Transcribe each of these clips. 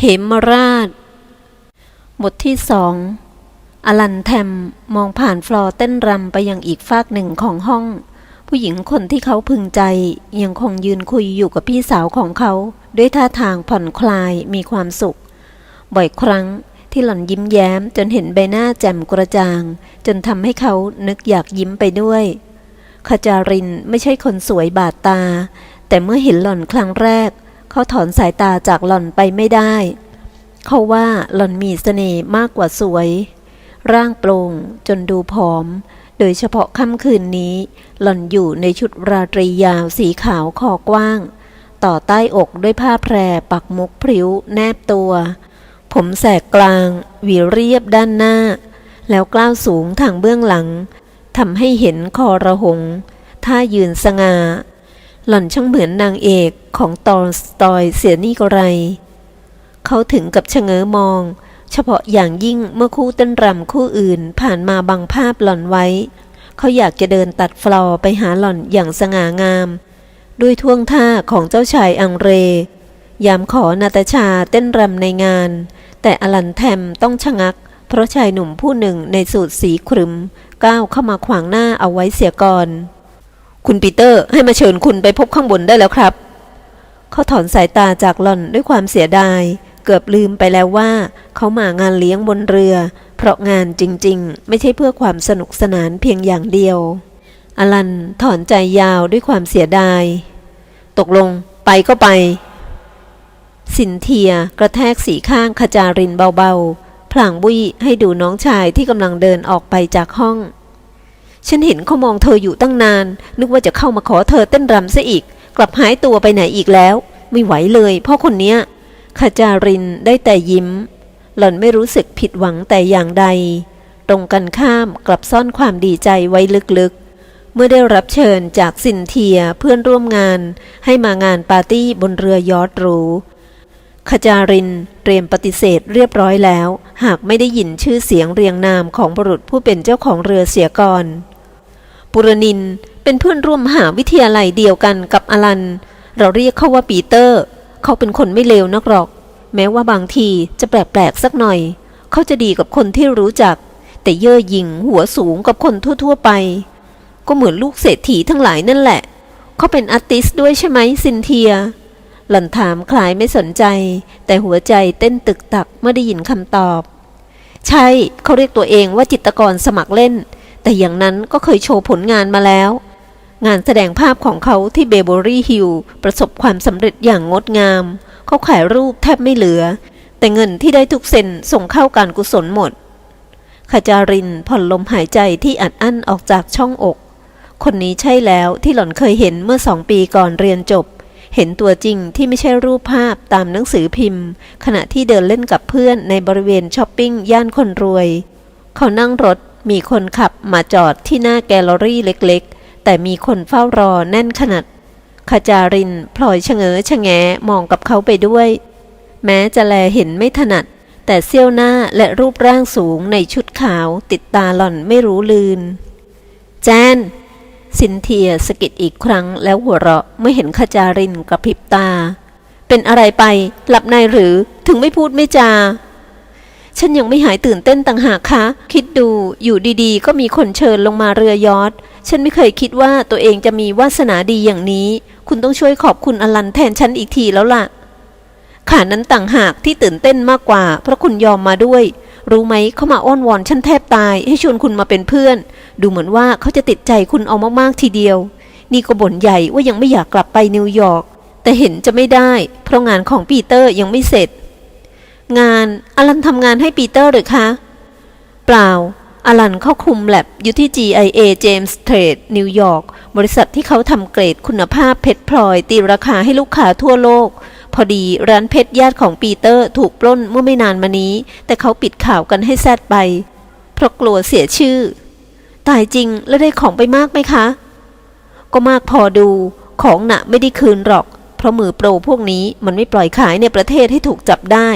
เหมราช บทที่สองอลันแทมมองผ่านฟลอร์เต้นรำไปยังอีกฟากหนึ่งของห้อง ผู้หญิงคนที่เขาพึงใจ ยังคงยืนคุยอยู่กับพี่สาวของเขา ด้วยท่าทางผ่อนคลายมีความสุข บ่อยครั้งที่หล่อนยิ้มแย้มจนเห็นใบหน้าแจ่มกระจ่าง จนทำให้เขานึกอยากยิ้มไปด้วยขจารินไม่ใช่คนสวยบาดตา แต่เมื่อเห็นหล่อนครั้งแรก เขาถอนสายตาจากหล่อนไปไม่ได้ เขาว่าหล่อนมีเสน่ห์มากกว่าสวย ร่างโปร่งจนดูผอม โดยเฉพาะค่ำคืนนี้ หล่อนอยู่ในชุดราตรียาวสีขาวคอกว้าง ต่อใต้อกด้วยผ้าแพรปักมุกพริ้วแนบตัว ผมแสกกลาง หวีเรียบด้านหน้า แล้วกล้าวสูงทางเบื้องหลังทำให้เห็นคอระหงท่ายืนสง่า หล่อนช่างเหมือนนางเอกของตอลสตอยเสียนี่ก็ไร เขาถึงกับชะเง้อมอง เฉพาะอย่างยิ่งเมื่อคู่เต้นรำคู่อื่นผ่านมาบังภาพหล่อนไว้ เขาอยากจะเดินตัดฟลอร์ไปหาหล่อนอย่างสง่างาม ด้วยท่วงท่าของเจ้าชายอังเร ยามขอนาตาชาเต้นรำในงาน แต่อลันแทมต้องชะงัก เพราะชายหนุ่มผู้หนึ่งในสูทสีครึมก้าวเข้ามาขวางหน้าเอาไว้เสียก่อน คุณปีเตอร์ให้มาเชิญคุณไปพบข้างบนได้แล้วครับ เขาถอนสายตาจากหล่อนด้วยความเสียดาย เกือบลืมไปแล้วว่า เขามางานเลี้ยงบนเรือ เพราะงานจริงๆ ไม่ใช่เพื่อความสนุกสนานเพียงอย่างเดียว อลันถอนใจยาวด้วยความเสียดาย ตกลงไปก็ไป สินเทียกระแทกสีข้างขจารินเบาๆพลางบุยให้ดูน้องชายที่กำลังเดินออกไปจากห้อง ฉันเห็นเขามองเธออยู่ตั้งนาน นึกว่าจะเข้ามาขอเธอเต้นรำซะอีก กลับหายตัวไปไหนอีกแล้ว ไม่ไหวเลยพ่อคนเนี้ยขจารินได้แต่ยิ้ม หล่อนไม่รู้สึกผิดหวังแต่อย่างใด ตรงกันข้ามกลับซ่อนความดีใจไว้ลึกๆ เมื่อได้รับเชิญจากสินเทียเพื่อนร่วมงาน ให้มางานปาร์ตี้บนเรือยอทหรูขจารินเตรียมปฏิเสธเรียบร้อยแล้ว หากไม่ได้ยินชื่อเสียงเรียงนามของบุรุษผู้เป็นเจ้าของเรือเสียก่อน ปุรนิน เป็นเพื่อนร่วมมหาวิทยาลัยเดียวกันกับอลัน เราเรียกเขาว่าปีเตอร์ เขาเป็นคนไม่เลวนักหรอก แม้ว่าบางทีจะแปลกๆสักหน่อย เขาจะดีกับคนที่รู้จัก แต่เย่อหยิ่งหัวสูงกับคนทั่วๆไป ก็เหมือนลูกเศรษฐีทั้งหลายนั่นแหละ เขาเป็นอาร์ติสด้วยใช่ไหมซินเทีย หล่อนถามคลายไม่สนใจ แต่หัวใจเต้นตึกตักเมื่อได้ยินคำตอบ ใช่เขาเรียกตัวเองว่าจิตรกรสมัครเล่น แต่อย่างนั้นก็เคยโชว์ผลงานมาแล้ว งานแสดงภาพของเขาที่เบเบอรี่ฮิลประสบความสำเร็จอย่างงดงาม เขาขายรูปแทบไม่เหลือ แต่เงินที่ได้ทุกเซนส่งเข้าการกุศลหมดขจารินผ่อนลมหายใจที่อัดอั้นออกจากช่องอก คนนี้ใช่แล้วที่หล่อนเคยเห็นเมื่อสองปีก่อนเรียนจบ เห็นตัวจริงที่ไม่ใช่รูปภาพตามหนังสือพิมพ์ ขณะที่เดินเล่นกับเพื่อนในบริเวณช้อปปิ้งย่านคนรวย เขานั่งรถ มีคนขับมาจอดที่หน้าแกลเลอรี่เล็กๆ แต่มีคนเฝ้ารอแน่นขนาดขจารินพลอยชะเง้อชะแงมองกับเขาไปด้วย แม้จะแลเห็นไม่ถนัด แต่เสี้ยวหน้าและรูปร่างสูงในชุดขาวติดตาหล่อนไม่รู้ลืน แจนสินเทียสะกิดอีกครั้งแล้วหัวเราะเมื่อเห็นขจารินกระพริบตา เป็นอะไรไปหลับในหรือถึงไม่พูดไม่จา ฉันยังไม่หายตื่นเต้นต่างหากคะ คิดดูอยู่ดีๆ ก็มีคนเชิญลงมาเรือยอทฉันไม่เคยคิดว่าตัวเองจะมีวาสนาดีอย่างนี้ คุณต้องช่วยขอบคุณอลันแทนฉันอีกทีแล้วล่ะขานั้นต่างหากที่ตื่นเต้นมากกว่า เพราะคุณยอมมาด้วย รู้ไหมเขามาอ้อนวอนฉันแทบตาย ให้ชวนคุณมาเป็นเพื่อน ดูเหมือนว่าเขาจะติดใจคุณเอามากๆทีเดียว นี่ก็บ่นใหญ่ว่ายังไม่อยากกลับไปนิวยอร์กแต่เห็นจะไม่ได้ เพราะงานของปีเตอร์ยังไม่เสร็จ งานอลันทำงานให้ปีเตอร์หรือคะ เปล่าอลันเข้าคุมแลบอยู่ที่ GIA James Trade นิวยอร์กบริษัทที่เขาทำเกรดคุณภาพเพชรพลอย ตีราคาให้ลูกค้าทั่วโลก พอดีร้านเพชรญาติของปีเตอร์ถูกปล้นเมื่อไม่นานมานี้ แต่เขาปิดข่าวกันให้แซดไป เพราะกลัวเสียชื่อ ตายจริงแล้วได้ของไปมากไหมคะ ก็มากพอดูของหนะไม่ได้คืนหรอก เพราะมือโปรพวกนี้มันไม่ปล่อยขายในประเทศให้ถูกจับได้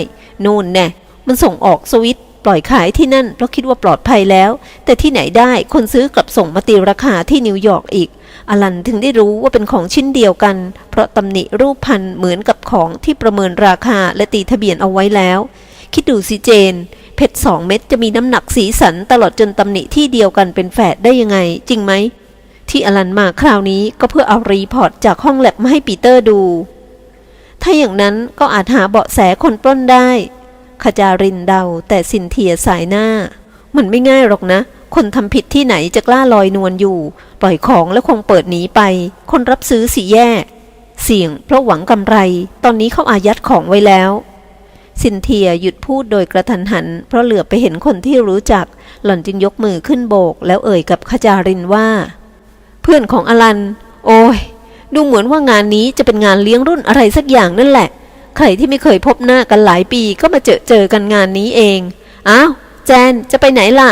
นู่นแน่มันส่งออกสวิตปล่อยขายที่นั่นเพราะคิดว่าปลอดภัยแล้ว แต่ที่ไหนได้คนซื้อกลับส่งมาตีราคาที่นิวยอร์กอีก อลันถึงได้รู้ว่าเป็นของชิ้นเดียวกัน เพราะตำหนิรูปพันธ์เหมือนกับของที่ประเมินราคาและตีทะเบียนเอาไว้แล้ว คิดดูสิเจน เพชรสองเม็ดจะมีน้ำหนักสีสันตลอดจนตำหนิที่เดียวกันเป็นแฝดได้ยังไง จริงไหม ที่อลันมาคราวนี้ก็เพื่อเอารีพอร์ตจากห้องแลบมาให้ปีเตอร์ดู ถ้าอย่างนั้นก็อาจหาเบาะแสคนปล้นได้ขจารินเดาแต่สินเทียสายหน้า มันไม่ง่ายหรอกนะ คนทำผิดที่ไหนจะกล้าลอยนวลอยู่ ปล่อยของแล้วคงเปิดหนีไป คนรับซื้อสิแย่ เสี่ยงเพราะหวังกำไร ตอนนี้เขาอายัดของไว้แล้วสินเทียหยุดพูดโดยกระทันหัน เพราะเหลือไปเห็นคนที่รู้จัก หล่อนจึงยกมือขึ้นโบก แล้วเอ่ยกับขจารินว่า เพื่อนของอลัน โอ้ย ดูเหมือนว่างานนี้จะเป็นงานเลี้ยงรุ่นอะไรสักอย่างนั่นแหละ ใครที่ไม่เคยพบหน้ากันหลายปีก็มาเจอเจอกันงานนี้เอง อ้าว แจนจะไปไหนล่ะ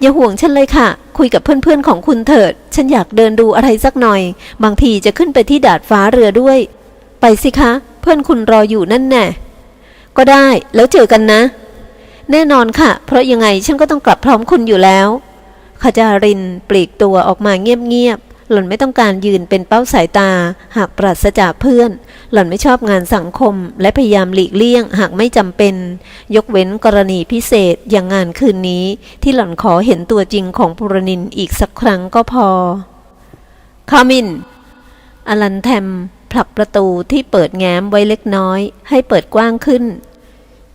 อย่าห่วงฉันเลยค่ะ คุยกับเพื่อนๆของคุณเถิด ฉันอยากเดินดูอะไรสักหน่อย บางทีจะขึ้นไปที่ดาดฟ้าเรือด้วย ไปสิคะ เพื่อนคุณรออยู่นั่นแน่ ก็ได้ แล้วเจอกันนะ แน่นอนค่ะ เพราะยังไงฉันก็ต้องกลับพร้อมคุณอยู่แล้ว ขจารินปลีกตัวออกมาเงียบๆ หล่อนไม่ต้องการยืนเป็นเป้าสายตา หากปราศจากเพื่อน หล่อนไม่ชอบงานสังคม และพยายามหลีกเลี่ยง หากไม่จำเป็น ยกเว้นกรณีพิเศษอย่างงานคืนนี้ ที่หล่อนขอเห็นตัวจริงของปุรนินอีกสักครั้งก็พอคามินอลันแทมผลักประตูที่เปิดแง้มไว้เล็กน้อย ให้เปิดกว้างขึ้น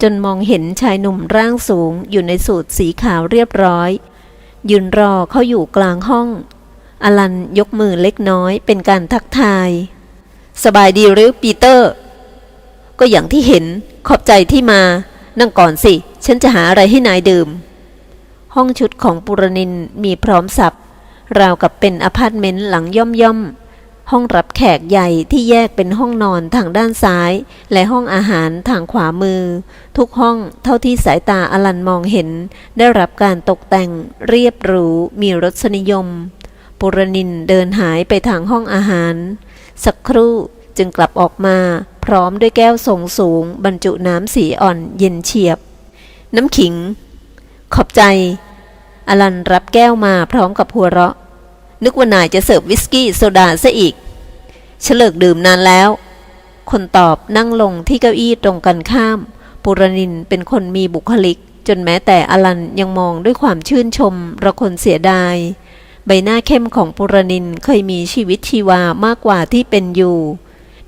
จนมองเห็นชายหนุ่มร่างสูงอยู่ในสูทสีขาวเรียบร้อย ยืนรอเขาอยู่กลางห้อง อลันยกมือเล็กน้อยเป็นการทักทาย สบายดีหรือปีเตอร์ ก็อย่างที่เห็นขอบใจที่มา นั่งก่อนสิ ฉันจะหาอะไรให้นายดื่ม ห้องชุดของปุรนินมีพร้อมสับราวกับเป็นอพาร์ตเมนต์หลังย่อมย่อม ห้องรับแขกใหญ่ที่แยกเป็นห้องนอนทางด้านซ้าย และห้องอาหารทางขวามือ ทุกห้องเท่าที่สายตาอลันมองเห็น ได้รับการตกแต่ง เรียบหรูมีรสนิยม ปุรนินเดินหายไปทางห้องอาหาร สักครู่จึงกลับออกมา พร้อมด้วยแก้วทรงสูง บรรจุน้ำสีอ่อนเย็นเฉียบ น้ำขิง ขอบใจ อลันรับแก้วมาพร้อมกับหัวเราะ นึกว่านายจะเสิร์ฟวิสกี้โซดาซะอีกเฉลิกดื่มนานแล้ว คนตอบนั่งลงที่เก้าอี้ตรงกันข้าม ปุรนินเป็นคนมีบุคลิก จนแม้แต่อลันยังมองด้วยความชื่นชมระคนเสียดาย ใบหน้าเข้มของปุรนินเคยมีชีวิตชีวามากกว่าที่เป็นอยู่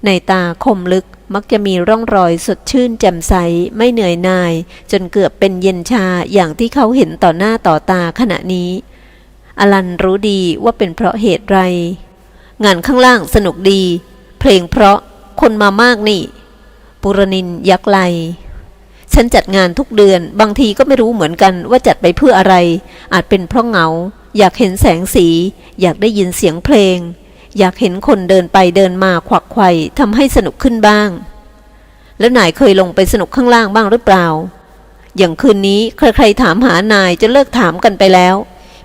ในตาคมลึกมักจะมีร่องรอยสดชื่นแจ่มใสไม่เหนื่อยหน่าย จนเกือบเป็นเย็นชาอย่างที่เขาเห็นต่อหน้าต่อตาขณะนี้ อลันรู้ดีว่าเป็นเพราะเหตุไร งานข้างล่างสนุกดี เพลงเพราะคนมามากนี่ ปุรนินยักไหลฉันจัดงานทุกเดือน บางทีก็ไม่รู้เหมือนกันว่าจัดไปเพื่ออะไร อาจเป็นเพราะเหงา อยากเห็นแสงสี อยากได้ยินเสียงเพลง อยากเห็นคนเดินไปเดินมาขวักไขว่ทำให้สนุกขึ้นบ้าง แล้วนายเคยลงไปสนุกข้างล่างบ้างหรือเปล่า อย่างคืนนี้ใครๆถามหานายจะเลิกถามกันไปแล้ว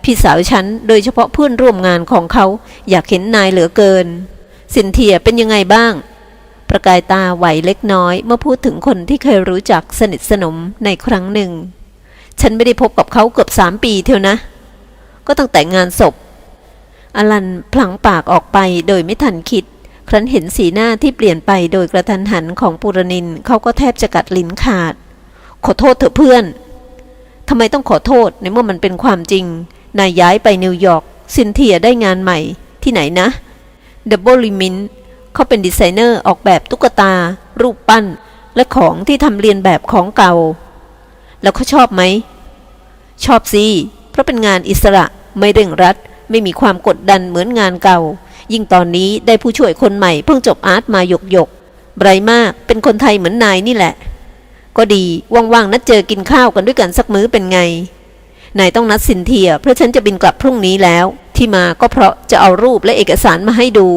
พี่สาวฉันโดยเฉพาะเพื่อนร่วมงานของเขาอยากเห็นนายเหลือเกิน สินเทียเป็นยังไงบ้าง ประกายตาไหวเล็กน้อยเมื่อพูดถึงคนที่เคยรู้จักสนิทสนมในครั้งหนึ่ง ฉันไม่ได้พบกับเขาเกือบสามปีเท่านะ ก็ตั้งแต่งานศพ อลันพลังปากออกไปโดยไม่ทันคิด ครั้นเห็นสีหน้าที่เปลี่ยนไปโดยกระทันหันของปุรนินเขาก็แทบจะกัดลิ้นขาด ขอโทษเถอะเพื่อนทำไมต้องขอโทษในเมื่อมันเป็นความจริง นายย้ายไปนิวยอร์กซินเทียได้งานใหม่ที่ไหนนะดับเบิลลิมินเขาเป็นดีไซเนอร์ออกแบบตุ๊กตา รูปปั้น และของที่ทำเรียนแบบของเก่า แล้วเขาชอบไหม ชอบสิ เพราะเป็นงานอิสระไม่เร่งรัด ไม่มีความกดดันเหมือนงานเก่า ยิ่งตอนนี้ได้ผู้ช่วยคนใหม่เพิ่งจบอาร์ตมาหยกหยกไบร์มากเป็นคนไทยเหมือนนายนี่แหละ ก็ดีว่างๆนัดเจอกินข้าวกันด้วยกันสักมื้อเป็นไง นายต้องนัดสินเทีย เพราะฉันจะบินกลับพรุ่งนี้แล้ว ที่มาก็เพราะจะเอารูปและเอกสารมาให้ดู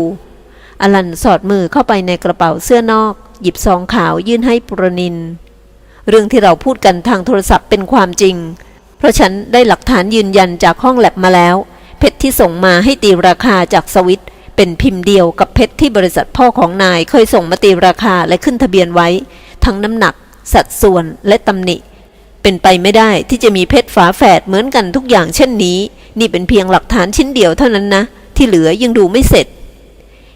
อลันสอดมือเข้าไปในกระเป๋าเสื้อนอก หยิบซองขาวยื่นให้ปุรนิน เรื่องที่เราพูดกันทางโทรศัพท์เป็นความจริง เพราะฉันได้หลักฐานยืนยันจากห้องแลบมาแล้ว เพชรที่ส่งมาให้ตีราคาจากสวิตเป็นพิมพ์เดียวกับเพชรที่บริษัทพ่อของนายเคยส่งมาตีราคาและขึ้นทะเบียนไว้ ทั้งน้ำหนัก สัดส่วนและตำหนิ เป็นไปไม่ได้ที่จะมีเพชรฝาแฝดเหมือนกันทุกอย่างเช่นนี้ นี่เป็นเพียงหลักฐานชิ้นเดียวเท่านั้นนะ ที่เหลือยังดูไม่เสร็จ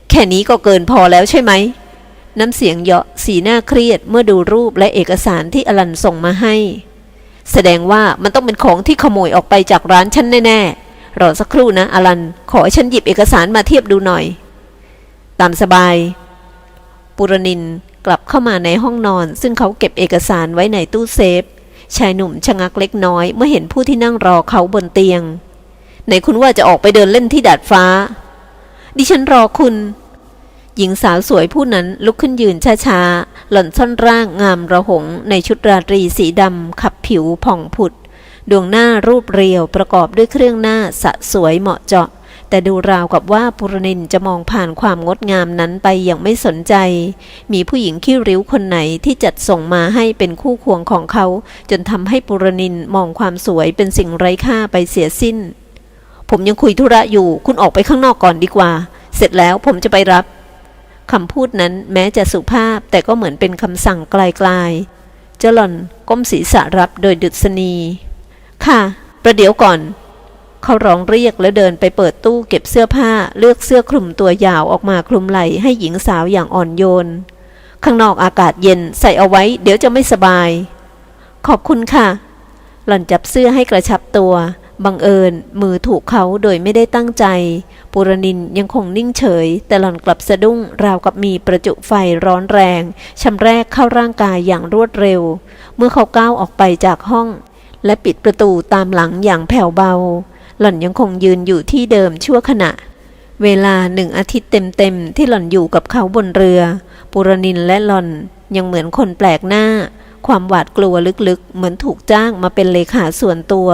แค่นี้ก็เกินพอแล้วใช่ไหม น้ำเสียงเยาะสีหน้าเครียดเมื่อดูรูปและเอกสารที่อลันส่งมาให้ แสดงว่ามันต้องเป็นของที่ขโมยออกไปจากร้านฉันแน่ๆรอสักครู่นะอลัน ขอให้ฉันหยิบเอกสารมาเทียบดูหน่อย ตามสบาย ปุรนินกลับเข้ามาในห้องนอน ซึ่งเขาเก็บเอกสารไว้ในตู้เซฟ ชายหนุ่มชะงักเล็กน้อยเมื่อเห็นผู้ที่นั่งรอเขาบนเตียงไหนคุณว่าจะออกไปเดินเล่นที่ดาดฟ้า ดิฉันรอคุณ หญิงสาวสวยผู้นั้นลุกขึ้นยืนช้าๆ หล่อนซ่อนร่างงามระหงในชุดราตรีสีดำขับผิวผ่องผุด ดวงหน้ารูปเรียวประกอบด้วยเครื่องหน้าสะสวยเหมาะเจาะ แต่ดูราวกับว่าปุรนินจะมองผ่านความงดงามนั้นไปอย่างไม่สนใจ มีผู้หญิงขี้ริ้วคนไหนที่จัดส่งมาให้เป็นคู่ควงของเขา จนทำให้ปุรนินมองความสวยเป็นสิ่งไร้ค่าไปเสียสิ้น ผมยังคุยธุระอยู่ คุณออกไปข้างนอกก่อนดีกว่า เสร็จแล้วผมจะไปรับคำพูดนั้นแม้จะสุภาพแต่ก็เหมือนเป็นคำสั่งไกลๆเจหล่อนก้มศีรษะรับโดยดุษณีค่ะ ประเดี๋ยวก่อน เขาร้องเรียกแล้วเดินไปเปิดตู้เก็บเสื้อผ้าเลือกเสื้อคลุมตัวยาวออกมาคลุมไหล่ให้หญิงสาวอย่างอ่อนโยน ข้างนอกอากาศเย็นใส่เอาไว้เดี๋ยวจะไม่สบาย ขอบคุณค่ะ หล่อนจับเสื้อให้กระชับตัว บังเอิญมือถูกเขาโดยไม่ได้ตั้งใจ ปุรนินยังคงนิ่งเฉย แต่หล่อนกลับสะดุ้งราวกับมีประจุไฟร้อนแรงชำแรกเข้าร่างกายอย่างรวดเร็ว เมื่อเขาก้าวออกไปจากห้อง และปิดประตูตามหลังอย่างแผ่วเบา หล่อนยังคงยืนอยู่ที่เดิมชั่วขณะ เวลาหนึ่งอาทิตย์เต็มๆที่หล่อนอยู่กับเขาบนเรือ ปุรนินและหล่อนยังเหมือนคนแปลกหน้า ความหวาดกลัวลึกๆ เหมือนถูกจ้างมาเป็นเลขาส่วนตัว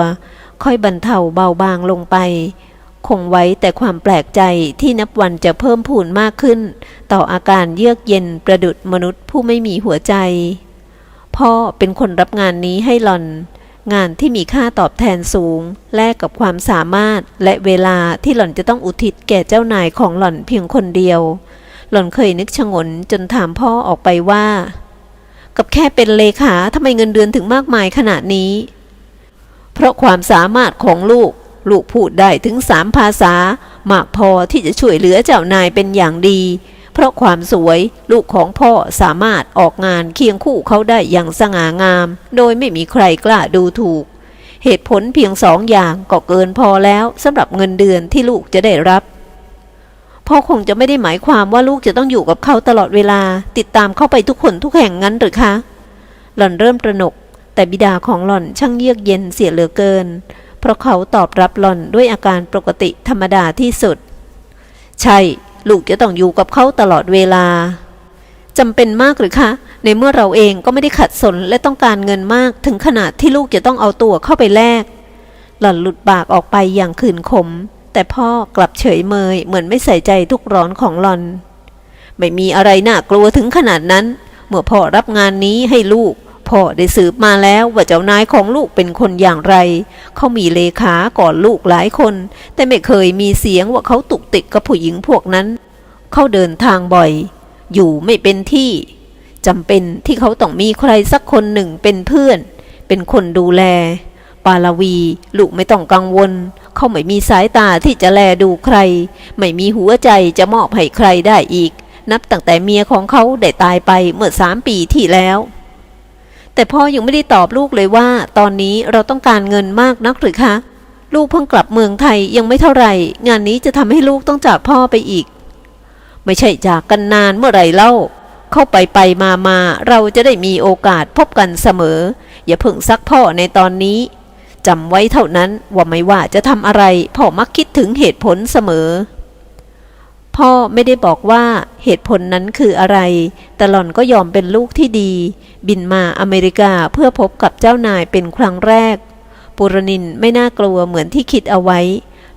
ค่อยบรรเทาเบาบางลงไป คงไว้แต่ความแปลกใจที่นับวันจะเพิ่มพูนมากขึ้น ต่ออาการเยือกเย็นประดุดมนุษย์ผู้ไม่มีหัวใจ พ่อเป็นคนรับงานนี้ให้หล่อน งานที่มีค่าตอบแทนสูง แลกกับความสามารถและเวลาที่หล่อนจะต้องอุทิศแก่เจ้านายของหล่อนเพียงคนเดียว หล่อนเคยนึกชงนจนถามพ่อออกไปว่า กับแค่เป็นเลขาทำไมเงินเดือนถึงมากมายขนาดนี้ เพราะความสามารถของลูก ลูกพูดได้ถึงสามภาษามากพอที่จะช่วยเหลือเจ้านายเป็นอย่างดี เพราะความสวยลูกของพ่อสามารถออกงานเคียงคู่เขาได้อย่างสง่างาม โดยไม่มีใครกล้าดูถูก เหตุผลเพียงสองอย่างก็เกินพอแล้วสำหรับเงินเดือนที่ลูกจะได้รับพ่อคงจะไม่ได้หมายความว่าลูกจะต้องอยู่กับเขาตลอดเวลา ติดตามเข้าไปทุกคนทุกแห่งงั้นหรือคะ หล่อนเริ่มตระหนก แต่บิดาของหล่อนช่างเยือกเย็นเสียเหลือเกิน เพราะเขาตอบรับหล่อนด้วยอาการปกติธรรมดาที่สุด ใช่ ลูกจะต้องอยู่กับเขาตลอดเวลาจำเป็นมากหรือคะ ในเมื่อเราเองก็ไม่ได้ขัดสนและต้องการเงินมากถึงขนาดที่ลูกจะต้องเอาตัวเข้าไปแลก หล่อนหลุดปากออกไปอย่างขืนขม แต่พ่อกลับเฉยเมยเหมือนไม่ใส่ใจทุกร้อนของหล่อน ไม่มีอะไรน่ากลัวถึงขนาดนั้น เมื่อพ่อรับงานนี้ให้ลูก พ่อได้สืบมาแล้วว่าเจ้านายของลูกเป็นคนอย่างไร เขามีเลขาก่อนลูกหลายคน แต่ไม่เคยมีเสียงว่าเขาตุกติกกับผู้หญิงพวกนั้น เขาเดินทางบ่อย อยู่ไม่เป็นที่จำเป็นที่เขาต้องมีใครสักคนหนึ่งเป็นเพื่อน เป็นคนดูแล ปาลวี ลูกไม่ต้องกังวล เขาไม่มีสายตาที่จะแลดูใคร ไม่มีหัวใจจะมอบให้ใครได้อีก นับตั้งแต่เมียของเขาได้ตายไปเมื่อสามปีที่แล้ว แต่พ่อยังไม่ได้ตอบลูกเลยว่า ตอนนี้เราต้องการเงินมากนักหรือคะ ลูกเพิ่งกลับเมืองไทยยังไม่เท่าไหร่ งานนี้จะทำให้ลูกต้องจากพ่อไปอีก ไม่ใช่จากกันนานเมื่อไหร่เล่า เข้าไปไปมามาเราจะได้มีโอกาสพบกันเสมอ อย่าเพิ่งซักพ่อในตอนนี้จำไว้เท่านั้นว่าไม่ว่าจะทำอะไรพ่อมักคิดถึงเหตุผลเสมอ พ่อไม่ได้บอกว่าเหตุผลนั้นคืออะไร แต่หล่อนก็ยอมเป็นลูกที่ดี บินมาอเมริกาเพื่อพบกับเจ้านายเป็นครั้งแรก ปุรนินไม่น่ากลัวเหมือนที่คิดเอาไว้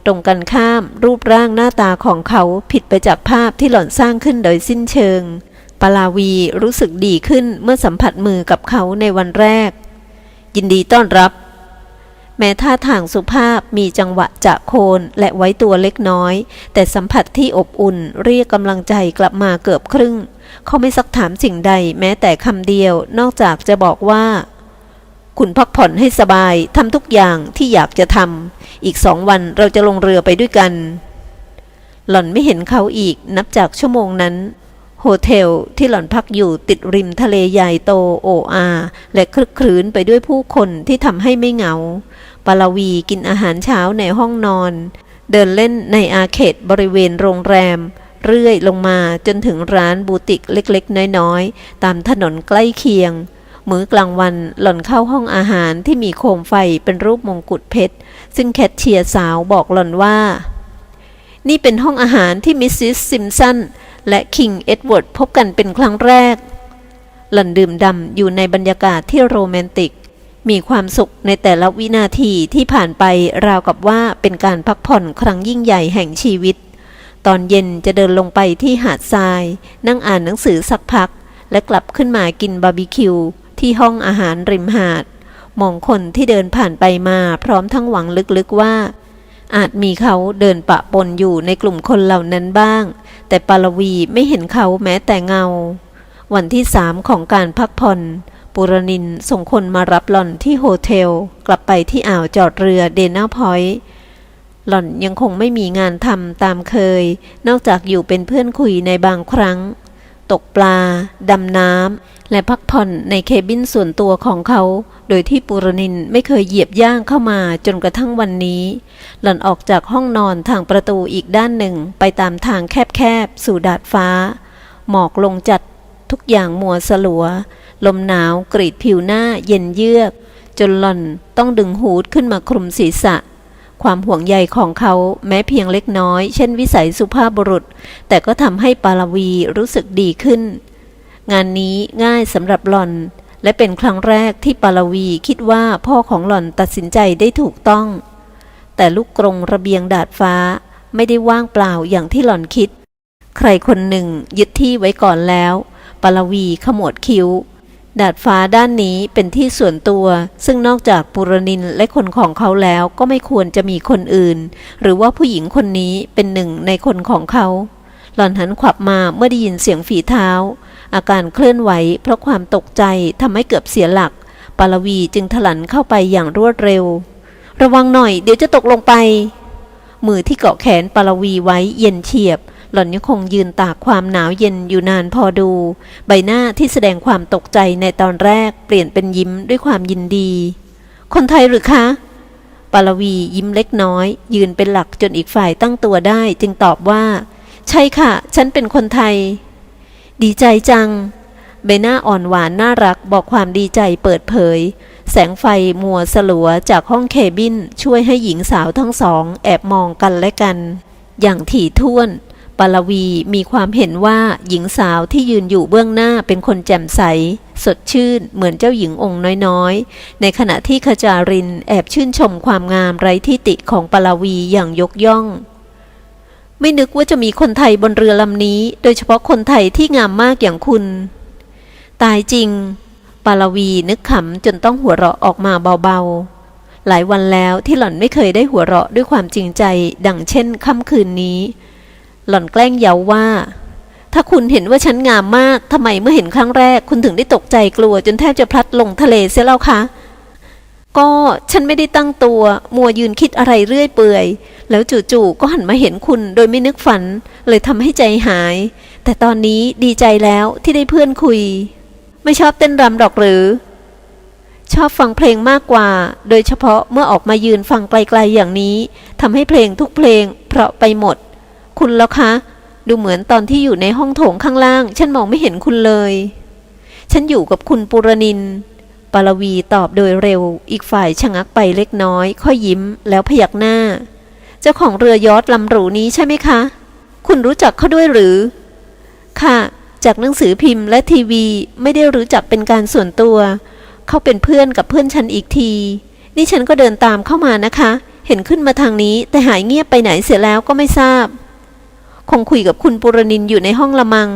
ตรงกันข้ามรูปร่างหน้าตาของเขาผิดไปจากภาพที่หล่อนสร้างขึ้นโดยสิ้นเชิง ปาลาวีรู้สึกดีขึ้นเมื่อสัมผัสมือกับเขาในวันแรก ยินดีต้อนรับ แม้ท่าทางสุภาพมีจังหวะจะโคนและไว้ตัวเล็กน้อย แต่สัมผัสที่อบอุ่นเรียกกำลังใจกลับมาเกือบครึ่ง เขาไม่ซักถามสิ่งใดแม้แต่คำเดียวนอกจากจะบอกว่า คุณพักผ่อนให้สบายทำทุกอย่างที่อยากจะทำอีกสองวันเราจะลงเรือไปด้วยกัน หล่อนไม่เห็นเขาอีกนับจากชั่วโมงนั้นโฮเทลที่หล่อนพักอยู่ติดริมทะเลใหญ่โตโออาและคลึกครื้นไปด้วยผู้คนที่ทำให้ไม่เหงา ปาลาวีกินอาหารเช้าในห้องนอน เดินเล่นในอาเขตบริเวณโรงแรม เรื่อยลงมาจนถึงร้านบูติกเล็กๆ น้อยๆ ตามถนนใกล้เคียง มื้อกลางวันหล่อนเข้าห้องอาหารที่มีโคมไฟเป็นรูปมงกุฎเพชร ซึ่งแคทเชียร์สาวบอกหล่อนว่า นี่เป็นห้องอาหารที่มิสซิสซิมสันและคิงเอ็ดเวิร์ดพบกันเป็นครั้งแรกหล่อนดื่มดำอยู่ในบรรยากาศที่โรแมนติก มีความสุขในแต่ละวินาทีที่ผ่านไปราวกับว่าเป็นการพักผ่อนครั้งยิ่งใหญ่แห่งชีวิต ตอนเย็นจะเดินลงไปที่หาดทราย นั่งอ่านหนังสือสักพัก และกลับขึ้นมากินบาร์บีคิว ที่ห้องอาหารริมหาด มองคนที่เดินผ่านไปมาพร้อมทั้งหวังลึกๆว่า อาจมีเขาเดินปะปนอยู่ในกลุ่มคนเหล่านั้นบ้าง แต่ปาลวีไม่เห็นเขาแม้แต่เงา วันที่สามของการพักผ่อน ปุรนินส่งคนมารับหล่อนที่โฮเทล กลับไปที่อ่าวจอดเรือเดนาพอยต์หล่อนยังคงไม่มีงานทำตามเคย นอกจากอยู่เป็นเพื่อนคุยในบางครั้ง ตกปลา ดำน้ำ และพักผ่อนในเคบินส่วนตัวของเขา โดยที่ปุรนินไม่เคยเหยียบย่างเข้ามาจนกระทั่งวันนี้ หล่อนออกจากห้องนอนทางประตูอีกด้านหนึ่งไปตามทางแคบๆ สู่ดาดฟ้า หมอกลงจัดทุกอย่างมัวสลัว ลมหนาวกรีดผิวหน้าเย็นเยือก จนหล่อนต้องดึงหูดขึ้นมาคลุมศีรษะ ความห่วงใยของเขาแม้เพียงเล็กน้อย เช่นวิสัยสุภาพบุรุษ แต่ก็ทำให้ปาลาวีรู้สึกดีขึ้น งานนี้ง่ายสำหรับหล่อน และเป็นครั้งแรกที่ปาลาวีคิดว่าพ่อของหล่อนตัดสินใจได้ถูกต้อง แต่ลูกกรงระเบียงดาดฟ้าไม่ได้ว่างเปล่าอย่างที่หล่อนคิด ใครคนหนึ่งยึดที่ไว้ก่อนแล้วปาลาวีขมวดคิ้ว ดาดฟ้าด้านนี้เป็นที่ส่วนตัว ซึ่งนอกจากปุรนินและคนของเขาแล้วก็ไม่ควรจะมีคนอื่น หรือว่าผู้หญิงคนนี้เป็นหนึ่งในคนของเขา หล่อนหันขวับมาเมื่อได้ยินเสียงฝีเท้า อาการเคลื่อนไหวเพราะความตกใจทำให้เกือบเสียหลัก ปาลวีจึงถลันเข้าไปอย่างรวดเร็ว ระวังหน่อยเดี๋ยวจะตกลงไป มือที่เกาะแขนปาลวีไว้เย็นเฉียบ หล่อนยังคงยืนตากความหนาวเย็นอยู่นานพอดู ใบหน้าที่แสดงความตกใจในตอนแรกเปลี่ยนเป็นยิ้มด้วยความยินดี คนไทยหรือคะ ปาลวียิ้มเล็กน้อย ยืนเป็นหลักจนอีกฝ่ายตั้งตัวได้ จึงตอบว่า ใช่ค่ะ ฉันเป็นคนไทย ดีใจจัง ใบหน้าอ่อนหวานน่ารักบอกความดีใจเปิดเผยแสงไฟมัวสลัวจากห้องเคบินช่วยให้หญิงสาวทั้งสอง แอบมองกันและกัน อย่างถี่ถ้วน ปลวีมีความเห็นว่าหญิงสาวที่ยืนอยู่เบื้องหน้าเป็นคนแจ่มใส สดชื่นเหมือนเจ้าหญิงองค์น้อยๆ ในขณะที่ขจารินแอบชื่นชมความงามไร้ที่ติของปลวีอย่างยกย่อง ไม่นึกว่าจะมีคนไทยบนเรือลำนี้ โดยเฉพาะคนไทยที่งามมากอย่างคุณ ตายจริง ปลวีนึกขำจนต้องหัวเราะออกมาเบาๆ หลายวันแล้วที่หล่อนไม่เคยได้หัวเราะด้วยความจริงใจ ดังเช่นค่ำคืนนี้ หล่อนแกล้งเย้าว่า ถ้าคุณเห็นว่าฉันงามมากทำไมเมื่อเห็นครั้งแรก คุณถึงได้ตกใจกลัวจนแทบจะพลัดลงทะเลเสียแล้วคะก็ฉันไม่ได้ตั้งตัว มัวยืนคิดอะไรเรื่อยเปื่อย แล้วจู่ๆก็หันมาเห็นคุณโดยไม่นึกฝัน เลยทำให้ใจหาย แต่ตอนนี้ดีใจแล้วที่ได้เพื่อนคุย ไม่ชอบเต้นรำดอกหรือ ชอบฟังเพลงมากกว่า โดยเฉพาะเมื่อออกมายืนฟังไกลๆอย่างนี้ทำให้เพลงทุกเพลงเพราะไปหมด คุณแล้วคะ ดูเหมือนตอนที่อยู่ในห้องโถงข้างล่าง ฉันมองไม่เห็นคุณเลย ฉันอยู่กับคุณปุรนินปาลวีตอบโดยเร็ว อีกฝ่ายชะงักไปเล็กน้อย ค่อยยิ้ม แล้วพยักหน้า เจ้าของเรือยอทลำหรูนี้ใช่ไหมคะ คุณรู้จักเขาด้วยหรือ ค่ะ จากหนังสือพิมพ์และทีวีไม่ได้รู้จักเป็นการส่วนตัว เขาเป็นเพื่อนกับเพื่อนฉันอีกที นี่ฉันก็เดินตามเข้ามานะคะ เห็นขึ้นมาทางนี้แต่หายเงียบไปไหนเสียแล้วก็ไม่ทราบ คงคุยกับคุณปุรนินอยู่ในห้องละมัง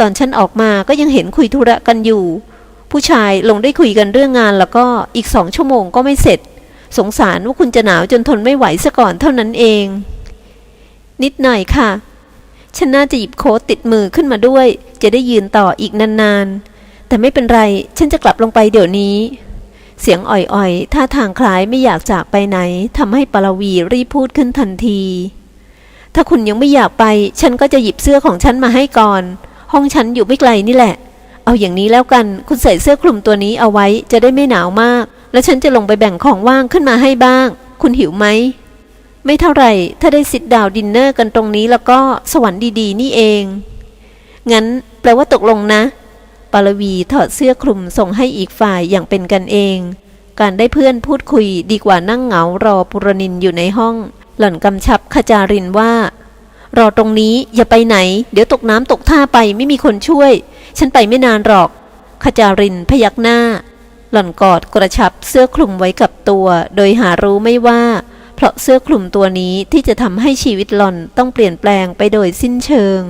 ตอนฉันออกมาก็ยังเห็นคุยธุระกันอยู่ ผู้ชายลงได้คุยกันเรื่องงานแล้วก็อีกสองชั่วโมงก็ไม่เสร็จ สงสารว่าคุณจะหนาวจนทนไม่ไหวซะก่อนเท่านั้นเอง นิดหน่อยค่ะ ฉันน่าจะหยิบโค้ดติดมือขึ้นมาด้วย จะได้ยืนต่ออีกนานๆ แต่ไม่เป็นไร ฉันจะกลับลงไปเดี๋ยวนี้เสียงอ่อยๆ ท่าทางคล้ายไม่อยากจากไปไหน ทำให้ปารวีรีพูดขึ้นทันที ถ้าคุณยังไม่อยากไป ฉันก็จะหยิบเสื้อของฉันมาให้ก่อน ห้องฉันอยู่ไม่ไกลนี่แหละ เอาอย่างนี้แล้วกัน คุณใส่เสื้อคลุมตัวนี้เอาไว้จะได้ไม่หนาวมาก แล้วฉันจะลงไปแบ่งของว่างขึ้นมาให้บ้าง คุณหิวไหม ไม่เท่าไหร่ ถ้าได้สิทธิ์ดาวดินเนอร์กันตรงนี้แล้วก็สวรรค์ดีๆ นี่เอง งั้นแปลว่าตกลงนะ ปารวีถอดเสื้อคลุมส่งให้อีกฝ่ายอย่างเป็นกันเอง การได้เพื่อนพูดคุยดีกว่านั่งเหงารอปุรนินอยู่ในห้อง หล่อนกำชับขจารินว่า รอตรงนี้อย่าไปไหน เดี๋ยวตกน้ำตกท่าไปไม่มีคนช่วย ฉันไปไม่นานหรอก ขจารินพยักหน้า หล่อนกอดกระชับเสื้อคลุมไว้กับตัว โดยหารู้ไม่ว่า เพราะเสื้อคลุมตัวนี้ที่จะทำให้ชีวิตหล่อนต้องเปลี่ยนแปลงไปโดยสิ้นเชิง